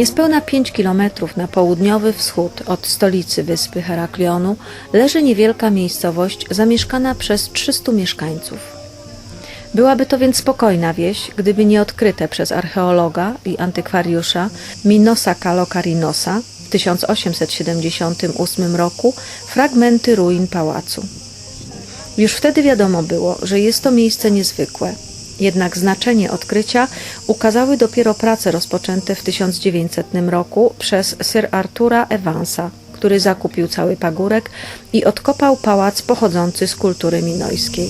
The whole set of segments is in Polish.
Niespełna 5 kilometrów na południowy wschód od stolicy wyspy Heraklionu leży niewielka miejscowość zamieszkana przez 300 mieszkańców. Byłaby to więc spokojna wieś, gdyby nie odkryte przez archeologa i antykwariusza Minosa Kalokarinosa w 1878 roku fragmenty ruin pałacu. Już wtedy wiadomo było, że jest to miejsce niezwykłe. Jednak znaczenie odkrycia ukazały dopiero prace rozpoczęte w 1900 roku przez Sir Artura Evansa, który zakupił cały pagórek i odkopał pałac pochodzący z kultury minojskiej.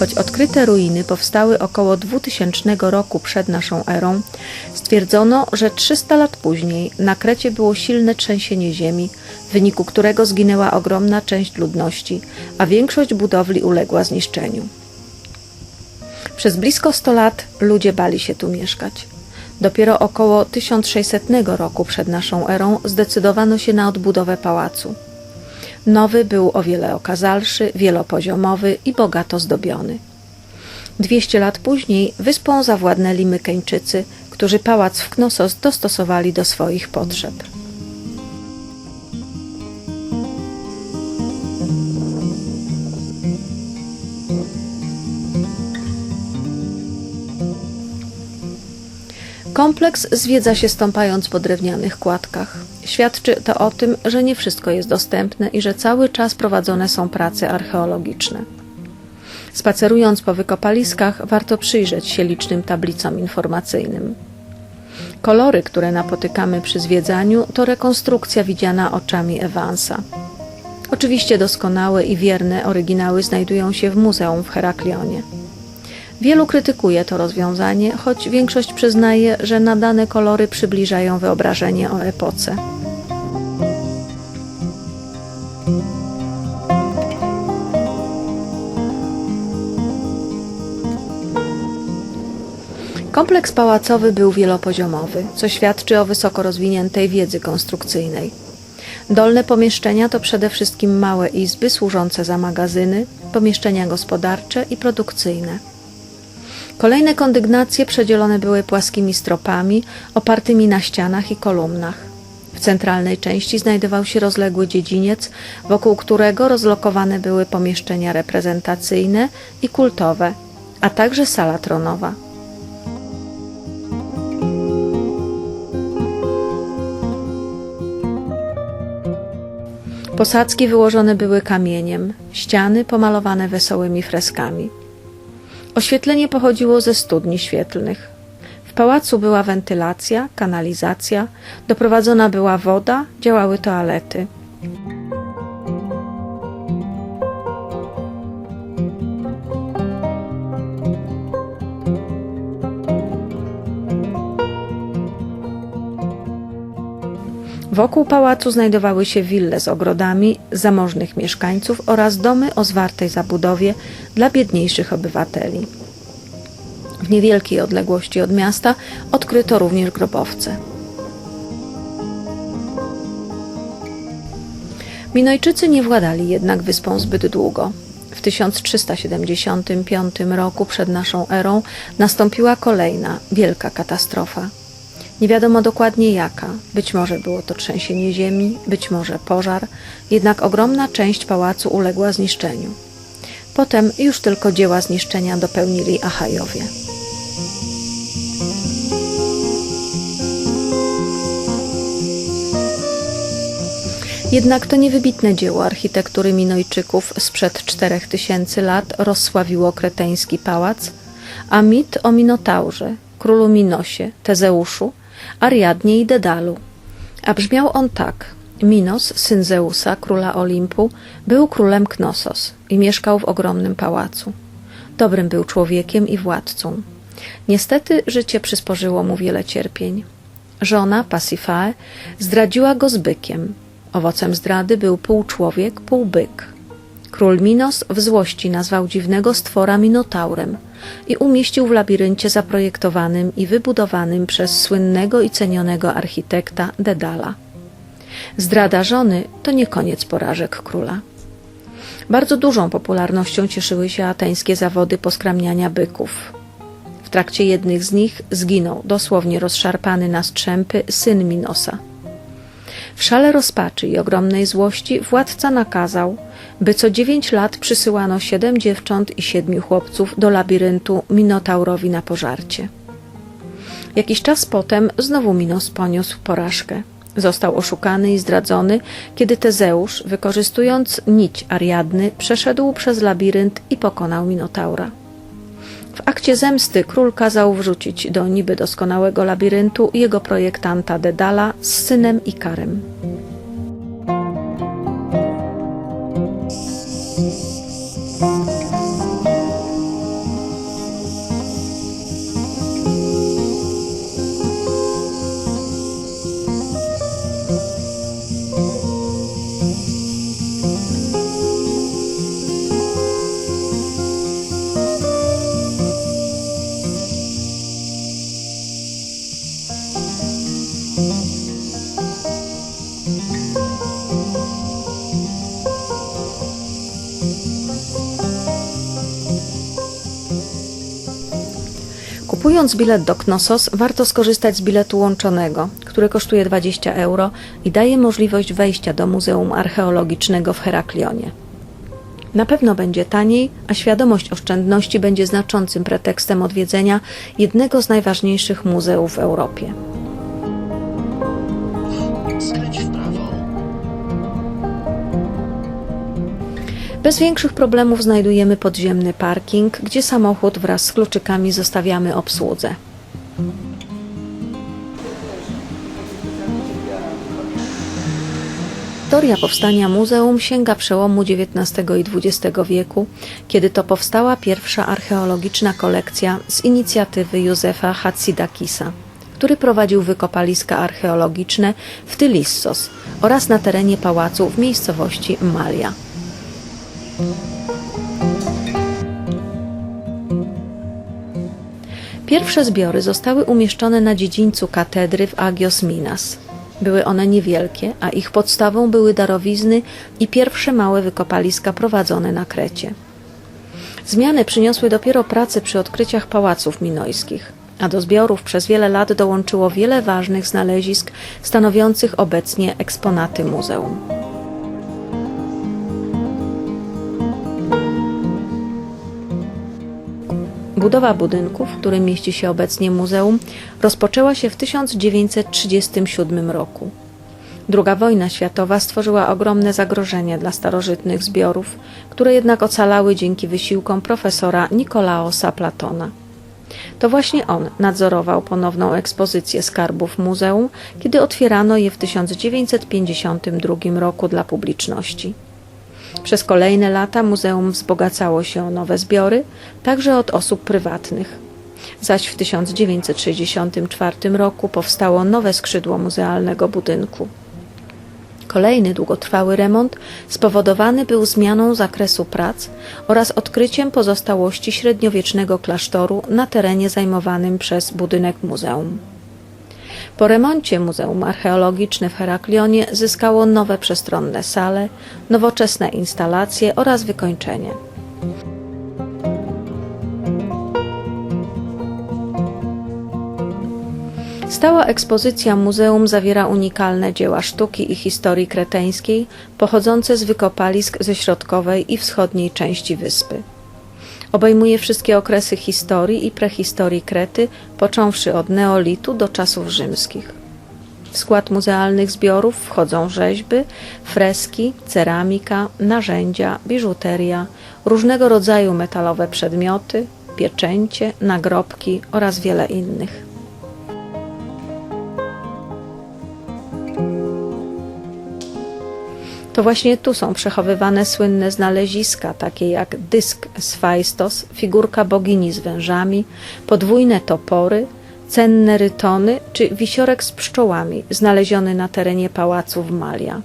Choć odkryte ruiny powstały około 2000 roku przed naszą erą, stwierdzono, że 300 lat później na Krecie było silne trzęsienie ziemi, w wyniku którego zginęła ogromna część ludności, a większość budowli uległa zniszczeniu. Przez blisko 100 lat ludzie bali się tu mieszkać. Dopiero około 1600 roku przed naszą erą zdecydowano się na odbudowę pałacu. Nowy był o wiele okazalszy, wielopoziomowy i bogato zdobiony. 200 lat później wyspą zawładnęli Mykeńczycy, którzy pałac w Knossos dostosowali do swoich potrzeb. Kompleks zwiedza się stąpając po drewnianych kładkach. Świadczy to o tym, że nie wszystko jest dostępne i że cały czas prowadzone są prace archeologiczne. Spacerując po wykopaliskach, warto przyjrzeć się licznym tablicom informacyjnym. Kolory, które napotykamy przy zwiedzaniu, to rekonstrukcja widziana oczami Evansa. Oczywiście doskonałe i wierne oryginały znajdują się w muzeum w Heraklionie. Wielu krytykuje to rozwiązanie, choć większość przyznaje, że nadane kolory przybliżają wyobrażenie o epoce. Kompleks pałacowy był wielopoziomowy, co świadczy o wysoko rozwiniętej wiedzy konstrukcyjnej. Dolne pomieszczenia to przede wszystkim małe izby służące za magazyny, pomieszczenia gospodarcze i produkcyjne. Kolejne kondygnacje przedzielone były płaskimi stropami opartymi na ścianach i kolumnach. W centralnej części znajdował się rozległy dziedziniec, wokół którego rozlokowane były pomieszczenia reprezentacyjne i kultowe, a także sala tronowa. Posadzki wyłożone były kamieniem, ściany pomalowane wesołymi freskami. Oświetlenie pochodziło ze studni świetlnych. W pałacu była wentylacja, kanalizacja, doprowadzona była woda, działały toalety. Wokół pałacu znajdowały się wille z ogrodami zamożnych mieszkańców oraz domy o zwartej zabudowie dla biedniejszych obywateli. W niewielkiej odległości od miasta odkryto również grobowce. Minojczycy nie władali jednak wyspą zbyt długo. W 1375 roku przed naszą erą nastąpiła kolejna wielka katastrofa. Nie wiadomo dokładnie jaka. Być może było to trzęsienie ziemi, być może pożar, jednak ogromna część pałacu uległa zniszczeniu. Potem już tylko dzieła zniszczenia dopełnili Achajowie. Jednak to niewybitne dzieło architektury Minojczyków sprzed 4000 lat rozsławiło kreteński pałac, a mit o Minotaurze, królu Minosie, Tezeuszu, Ariadnie i Dedalu. A brzmiał on tak. Minos, syn Zeusa, króla Olimpu, był królem Knossos i mieszkał w ogromnym pałacu. Dobrym był człowiekiem i władcą. Niestety życie przysporzyło mu wiele cierpień. Żona, Pasifae, zdradziła go z bykiem. Owocem zdrady był pół człowiek, pół byk. Król Minos w złości nazwał dziwnego stwora Minotaurem i umieścił w labiryncie zaprojektowanym i wybudowanym przez słynnego i cenionego architekta Dedala. Zdrada żony to nie koniec porażek króla. Bardzo dużą popularnością cieszyły się ateńskie zawody poskramniania byków. W trakcie jednych z nich zginął, dosłownie rozszarpany na strzępy, syn Minosa. W szale rozpaczy i ogromnej złości władca nakazał, by co dziewięć lat przysyłano siedem dziewcząt i siedmiu chłopców do labiryntu Minotaurowi na pożarcie. Jakiś czas potem znowu Minos poniósł porażkę. Został oszukany i zdradzony, kiedy Tezeusz, wykorzystując nić Ariadny, przeszedł przez labirynt i pokonał Minotaura. W akcie zemsty król kazał wrzucić do niby doskonałego labiryntu jego projektanta Dedala z synem Ikarem. Kupując bilet do Knossos, warto skorzystać z biletu łączonego, który kosztuje 20 euro i daje możliwość wejścia do Muzeum Archeologicznego w Heraklionie. Na pewno będzie taniej, a świadomość oszczędności będzie znaczącym pretekstem odwiedzenia jednego z najważniejszych muzeów w Europie. Bez większych problemów znajdujemy podziemny parking, gdzie samochód wraz z kluczykami zostawiamy obsłudze. Historia powstania muzeum sięga przełomu XIX i XX wieku, kiedy to powstała pierwsza archeologiczna kolekcja z inicjatywy Józefa Hatzidakisa, który prowadził wykopaliska archeologiczne w Tylissos oraz na terenie pałacu w miejscowości Malia. Pierwsze zbiory zostały umieszczone na dziedzińcu katedry w Agios Minas. Były one niewielkie, a ich podstawą były darowizny i pierwsze małe wykopaliska prowadzone na Krecie. Zmiany przyniosły dopiero prace przy odkryciach pałaców minojskich, a do zbiorów przez wiele lat dołączyło wiele ważnych znalezisk stanowiących obecnie eksponaty muzeum. Budowa budynku, w którym mieści się obecnie muzeum, rozpoczęła się w 1937 roku. Druga wojna światowa stworzyła ogromne zagrożenie dla starożytnych zbiorów, które jednak ocalały dzięki wysiłkom profesora Nikolaosa Platona. To właśnie on nadzorował ponowną ekspozycję skarbów muzeum, kiedy otwierano je w 1952 roku dla publiczności. Przez kolejne lata muzeum wzbogacało się o nowe zbiory, także od osób prywatnych. Zaś w 1964 roku powstało nowe skrzydło muzealnego budynku. Kolejny długotrwały remont spowodowany był zmianą zakresu prac oraz odkryciem pozostałości średniowiecznego klasztoru na terenie zajmowanym przez budynek muzeum. Po remoncie Muzeum Archeologiczne w Heraklionie zyskało nowe przestronne sale, nowoczesne instalacje oraz wykończenie. Stała ekspozycja muzeum zawiera unikalne dzieła sztuki i historii kreteńskiej pochodzące z wykopalisk ze środkowej i wschodniej części wyspy. Obejmuje wszystkie okresy historii i prehistorii Krety, począwszy od neolitu do czasów rzymskich. W skład muzealnych zbiorów wchodzą rzeźby, freski, ceramika, narzędzia, biżuteria, różnego rodzaju metalowe przedmioty, pieczęcie, nagrobki oraz wiele innych. To właśnie tu są przechowywane słynne znaleziska, takie jak dysk z Faistos, figurka bogini z wężami, podwójne topory, cenne rytony czy wisiorek z pszczołami znaleziony na terenie pałacu w Malia.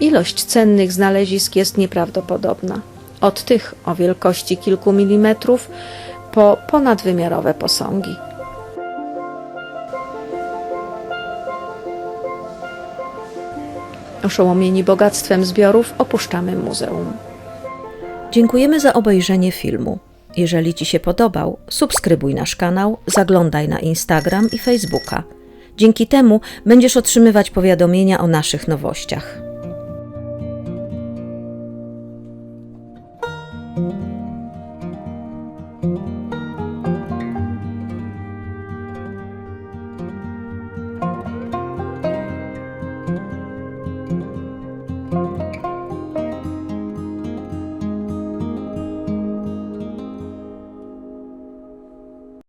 Ilość cennych znalezisk jest nieprawdopodobna. Od tych o wielkości kilku milimetrów po ponadwymiarowe posągi. Oszołomieni bogactwem zbiorów opuszczamy muzeum. Dziękujemy za obejrzenie filmu. Jeżeli Ci się podobał, subskrybuj nasz kanał, zaglądaj na Instagram i Facebooka. Dzięki temu będziesz otrzymywać powiadomienia o naszych nowościach.